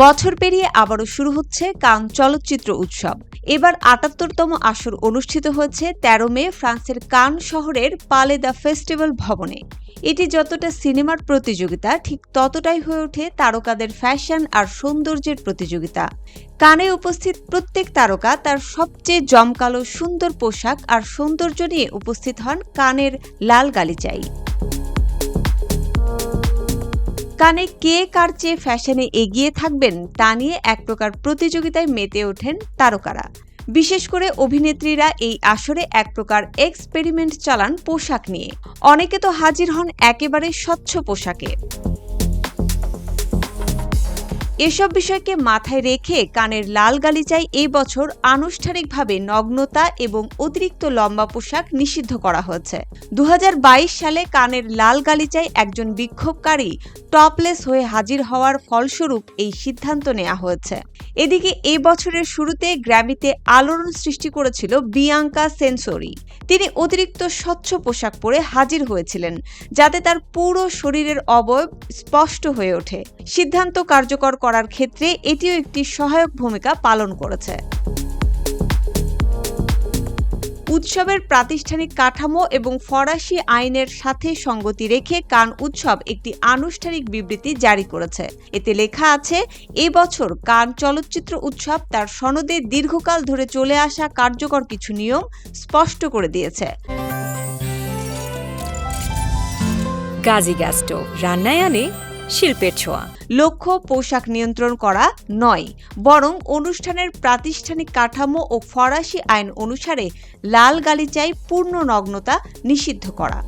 বছর পেরিয়ে আবারও শুরু হচ্ছে কান চলচ্চিত্র উৎসব। এবার আটাত্তরতম আসর অনুষ্ঠিত হয়েছে তেরো মে ফ্রান্সের কান শহরের পালে দ্য ফেস্টিভ্যাল ভবনে। এটি যতটা সিনেমার প্রতিযোগিতা, ঠিক ততটাই হয়ে ওঠে তারকাদের ফ্যাশন আর সৌন্দর্যের প্রতিযোগিতা। কানে উপস্থিত প্রত্যেক তারকা তার সবচেয়ে জমকালো সুন্দর পোশাক আর সৌন্দর্য নিয়ে উপস্থিত হন কানের লাল গালিচাই। কানে কে কার চেয়ে ফ্যাশনে এগিয়ে থাকবেন তা নিয়ে এক প্রকার প্রতিযোগিতায় মেতে ওঠেন তারকারা। বিশেষ করে অভিনেত্রীরা এই আসরে এক প্রকার এক্সপেরিমেন্ট চালান পোশাক নিয়ে। অনেকে তো হাজির হন একেবারে স্বচ্ছ পোশাকে। এসব বিষয়কে মাথায় রেখে কানের লাল গালিচায় এই বছর আনুষ্ঠানিকভাবে নগ্নতা এবং অতিরিক্ত লম্বা পোশাক নিষিদ্ধ করা হয়েছে। দু হাজার বাইশ সালে কানের লাল গালিচায় একজন বিক্ষোভকারী টপলেস হয়ে হাজির হওয়ার ফলস্বরূপ এই সিদ্ধান্ত নেওয়া হয়েছে। এদিকে এই বছরের শুরুতে গ্র্যামিতে আলোড়ন সৃষ্টি করেছিল বিয়াঙ্কা সেন্সরি। তিনি অতিরিক্ত স্বচ্ছ পোশাক পরে হাজির হয়েছিলেন, যাতে তার পুরো শরীরের অবয়ব স্পষ্ট হয়ে ওঠে। সিদ্ধান্ত কার্যকর করার ক্ষেত্রে এটিও একটি সহায়ক ভূমিকা পালন করেছে। উৎসবের প্রাতিষ্ঠানিক কাঠামো এবং ফরাসি আইনের সাথে সঙ্গতি রেখে কান উৎসব একটি আনুষ্ঠানিক বিবৃতি জারি করেছে। এতে লেখা আছে, এ বছর কান চলচ্চিত্র উৎসব তার সনদে দীর্ঘকাল ধরে চলে আসা কার্যকর কিছু নিয়ম স্পষ্ট করে দিয়েছে। গাজী গ্যাস স্টোভ রান্নায় আনে শিল্পের ছোঁয়া। লক্ষ্য পোশাক নিয়ন্ত্রণ করা নয়, বরং অনুষ্ঠানের প্রাতিষ্ঠানিক কাঠামো ও ফরাসি আইন অনুসারে লাল গালিচায় পূর্ণ নগ্নতা নিষিদ্ধ করা।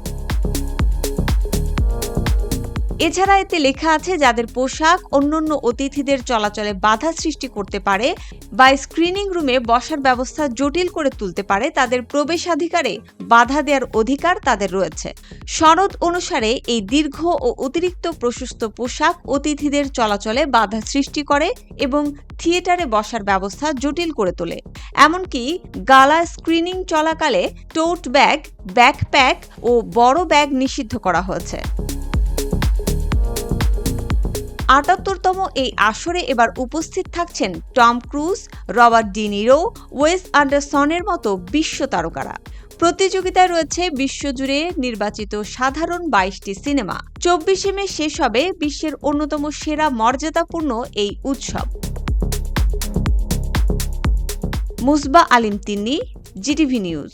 এছাড়া এতে লেখা আছে, যাদের পোশাক অন্যান্য অতিথিদের চলাচলে বাধা সৃষ্টি করতে পারে বা স্ক্রিনিং রুমে বসার ব্যবস্থা জটিল করে তুলতে পারে, তাদের প্রবেশাধিকারে বাধা দেওয়ার অধিকার তাদের রয়েছে। সনদ অনুসারে এই দীর্ঘ ও অতিরিক্ত প্রশস্ত পোশাক অতিথিদের চলাচলে বাধা সৃষ্টি করে এবং থিয়েটারে বসার ব্যবস্থা জটিল করে তোলে। এমনকি গালা স্ক্রিনিং চলাকালে টোট ব্যাগ ব্যাকপ্যাক ও বড় ব্যাগ নিষিদ্ধ করা হয়েছে। আটাত্তরতম এই আসরে এবার উপস্থিত থাকছেন Tom Cruise, Robert De Niro Wes অ্যান্ডারসনের মতো বিশ্ব তারকারা। প্রতিযোগিতায় রয়েছে বিশ্বজুড়ে নির্বাচিত সাধারণ বাইশটি সিনেমা। চব্বিশে মে শেষ হবে বিশ্বের অন্যতম সেরা মর্যাদাপূর্ণ এই উৎসব। Musba Alim Tinni, G TV news.